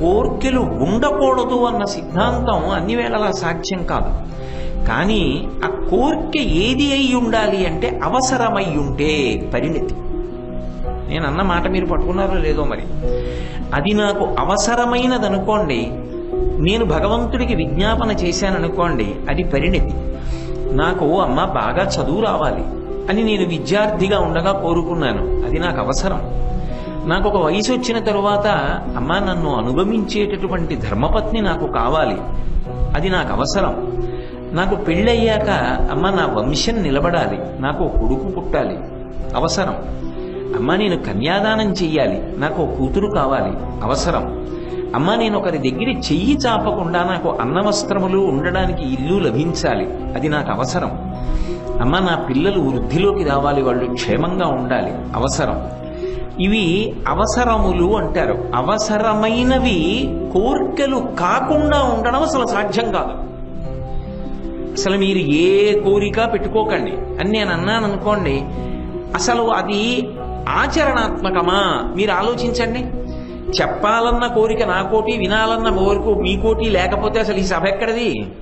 కోర్కెలు ఉండకూడదు అన్న సిద్ధాంతం అన్ని వేళలా సాధ్యం కాదు. కానీ ఆ కోర్కె ఏది అయి ఉండాలి అంటే అవసరమై ఉంటే పరిణితి. నేను అన్న మాట మీరు పట్టుకున్నారో లేదో మరి. అది నాకు అవసరమైనది అనుకోండి నేను భగవంతుడికి విజ్ఞాపన చేశాననుకోండి అది పరిణితి. నాకు అమ్మ బాగా చదువు రావాలి అని నేను విద్యార్థిగా ఉండగా కోరుకున్నాను. అది నాకు అవసరం. నాకు ఒక వయసు వచ్చిన తరువాత అమ్మ నన్ను అనుభవించేటటువంటి ధర్మపత్ని నాకు కావాలి. అది నాకు అవసరం. నాకు పెళ్ళయ్యాక అమ్మ నా వంశం నిలబడాలి. నాకు కొడుకు పుట్టాలి. అవసరం. అమ్మ నేను కన్యాదానం చెయ్యాలి. నాకు కూతురు కావాలి. అవసరం. అమ్మ నేను ఒకరి దగ్గర చెయ్యి చాపకుండా నాకు అన్నవస్త్రములు ఉండడానికి ఇల్లు లభించాలి. అది నాకు అవసరం. అమ్మ నా పిల్లలు వృద్ధిలోకి రావాలి. వాళ్ళు క్షేమంగా ఉండాలి. అవసరం. ఇవి అవసరములు అంటారు. అవసరమైనవి కోరికలు కాకుండా ఉండడం అసలు సాధ్యం కాదు. అసలు మీరు ఏ కోరిక పెట్టుకోకండి. అని నేను అన్నాను అనుకోండి అసలు అది ఆచరణాత్మకమా? మీరు ఆలోచించండి. చెప్పాలన్న కోరిక నా కోటి వినాలన్న కోరిక మీ కోటి లేకపోతే అసలు ఈ సభ ఎక్కడది?